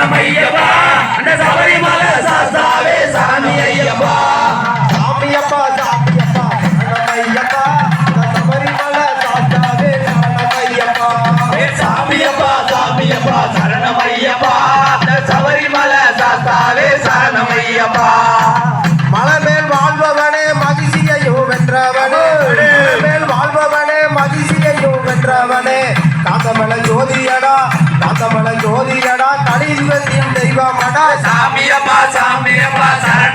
சரணம் ஐயப்பா அந்த சபரிமலை சாஸ்தாவே சாமி ஐயப்பா சாமியப்பா சாமியப்பா சரணமையப்பா சபரிமலை சாஸ்தாவே சரணமையப்பா ஏ சாமியப்பா சாமியப்பா சரணம் ஐயப்பா அந்த சபரிமலை சாஸ்தாவே சரணம் ஐயப்பா மலைமேல் வாழ்பவனே மகிழ்ச்சியையோ வென்றவனே. மலைமேல் வாழ்பவனே மகிழ்ச்சியையோ வென்றவனே. காந்தமல ஜோதியடா தெய்வமடா சாமியப்பா சாமியப்பா சரணம்.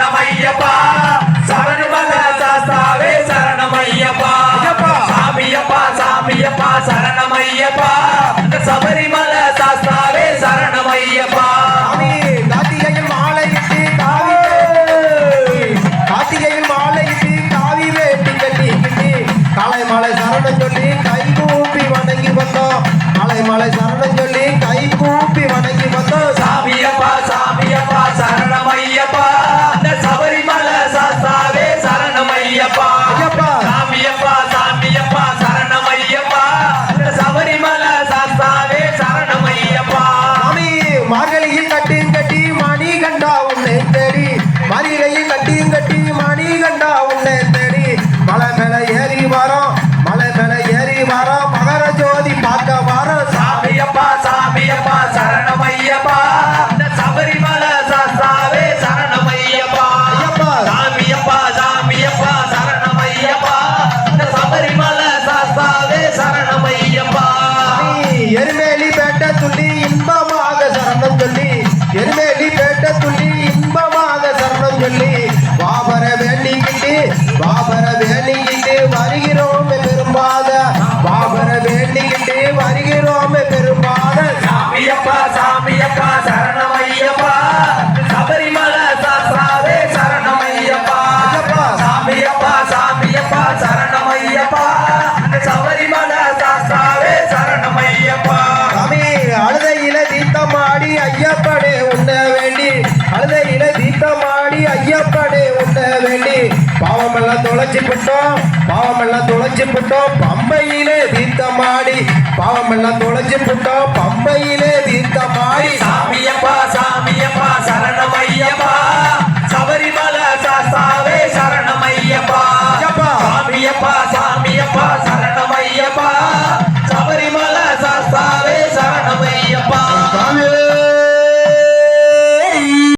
மலை மேல ஏறி வரோம் மலை மேல ஏறி வரோம். மகர ஜோதி பார்க்க வரோம். சாமியப்பா சாமியப்பா சரணம் ஐயப்பா அந்த சபரிமலை சாஸ்தாவே சரணம் ஐயப்பா. சாமியப்பா சாமியப்பா சரணம் ஐயப்பா அந்த சபரிமலை சாஸ்தாவே சரணம் ஐயப்பா சாமி, எருமேலி பேட்ட துள்ளி சாமியப்பா சாமியப்பா சரணம் ஐயப்பா சபரிமலை சாஸ்தாவே சரணம் ஐயப்பா. ஐயப்பா. சாமியப்பா சாமியப்பா சரணம் ஐயப்பா அந்த சபரிமலை சாஸ்தாவே சரணம் ஐயப்பா சாமி அழுதையில தீர்த்தமாடி ஐயப்படே உண்ண வேண்டி. அழுதையில தீர்த்தமாடி ஐயப்படே உண்ண வேண்டி. பாவமெல்லாம் தொலைச்சு விட்டோம் பாவமெல்லாம் தொலைச்சு விட்டோம் பம்பையிலே தீர்த்தமாடி. பாவமெல்லாம் தொலைச்சு விட்டோம் பம்பையிலே Come here.